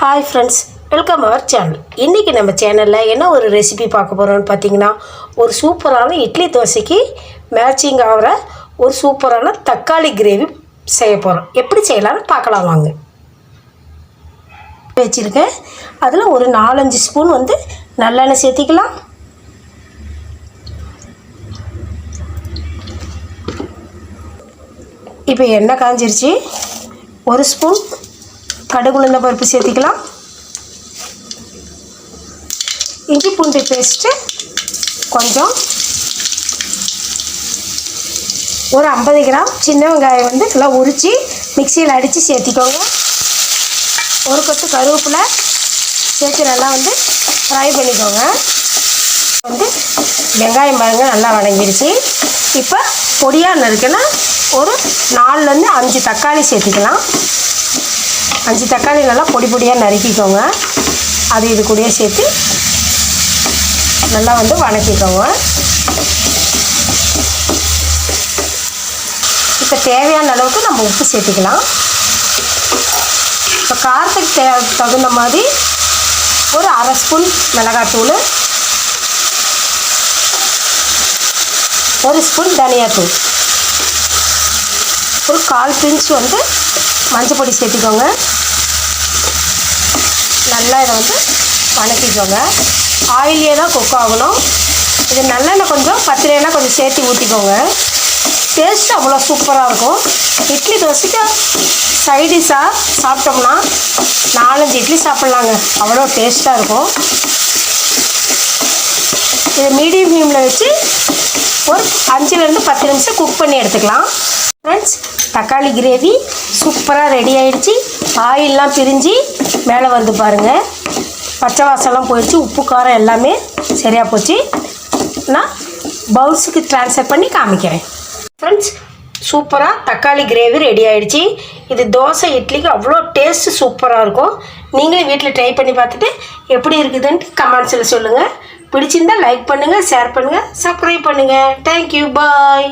Hi friends welcome our channel இன்றைக்கி நம்ம சேனலில் என்ன ஒரு ரெசிபி பார்க்க போகிறோம்னு பார்த்தீங்கன்னா ஒரு சூப்பரான இட்லி தோசைக்கு மேட்சிங் ஆகிற ஒரு சூப்பரான தக்காளி கிரேவி செய்ய போகிறோம் எப்படி செய்யலாம்னு பார்க்கலாம் வாங்க. வச்சுருக்கேன். அதில் ஒரு நாலஞ்சு ஸ்பூன் வந்து நல்லெண்ணெய் சேர்த்திக்கலாம். இப்போ எண்ணெய் காஞ்சிருச்சு. ஒரு ஸ்பூன் கடுகு உளுந்த பருப்பு சேர்த்திக்கலாம். இஞ்சி பூண்டு பேஸ்ட்டு கொஞ்சம். ஒரு ஐம்பது கிராம் சின்ன வெங்காயம் வந்து நல்லா உரித்து மிக்சியில் அடித்து சேர்த்திக்கோங்க. ஒரு கொத்து கருவேப்பிலை சேர்த்து நல்லா வந்து ஃப்ரை பண்ணிக்கோங்க. வந்து வெங்காயம் பாருங்க நல்லா வணங்கிடுச்சு இப்போ பொடியாக இருக்குன்னா ஒரு நாலுலேருந்து அஞ்சு தக்காளி சேர்த்திக்கலாம். அஞ்சு தக்காளி நல்லா பொடி பொடியாக நறுக்கிக்கோங்க. அது இது கூடயே சேர்த்து நல்லா வந்து வணக்கிக்கோங்க. இப்போ தேவையான அளவுக்கு நம்ம உப்பு சேர்த்துக்கலாம். இப்போ காரத்துக்கு தே தகுந்த மாதிரி ஒரு அரை ஸ்பூன் மிளகாத்தூள் ஒரு ஸ்பூன் தனியாத்தூள். ஒரு கால் பிஞ்ச் வந்து மஞ்சள் பொடி சேர்த்துக்கோங்க. நல்லா இதை வந்து வணக்கிக்கோங்க. ஆயிலே தான் குக் ஆகணும். இது நல்லெண்ணெய் கொஞ்சம் பத்திரையெல்லாம் கொஞ்சம் சேர்த்து ஊற்றிக்கோங்க டேஸ்ட் அவ்வளோ சூப்பராக இருக்கும். இட்லி தோசைக்கு சைடிஷாக சாப்பிட்டோம்னா நாலஞ்சு இட்லி சாப்பிட்லாங்க. அவ்வளோ டேஸ்ட்டாக இருக்கும். இதை மீடியம் ஃப்ளேமில் வச்சு ஒரு அஞ்சுலேருந்து பத்து நிமிஷம் குக் பண்ணி எடுத்துக்கலாம். ஃப்ரெண்ட்ஸ் தக்காளி கிரேவி சூப்பராக ரெடி ஆகிடுச்சி ஆயிலெலாம் பிரிஞ்சு மேலே வந்து பாருங்கள் பச்சை வாசலாம் போயிடுச்சு. உப்பு காரம் எல்லாமே சரியாக போச்சு. நான் பவுல்ஸுக்கு ட்ரான்ஸ்ஃபர் பண்ணி காமிக்கிறேன். ஃப்ரெண்ட்ஸ் சூப்பராக தக்காளி கிரேவி ரெடி ஆகிடுச்சி இது தோசை இட்லிக்கு அவ்வளோ டேஸ்ட்டு சூப்பராக இருக்கும். நீங்களும் வீட்டில் ட்ரை பண்ணி பார்த்துட்டு எப்படி இருக்குதுன்ட்டு கமெண்ட்ஸில் சொல்லுங்கள் பிடிச்சிருந்தா லைக் பண்ணுங்கள் ஷேர் பண்ணுங்கள் சப்ஸ்கிரைப் பண்ணுங்கள் தேங்க்யூ பாய்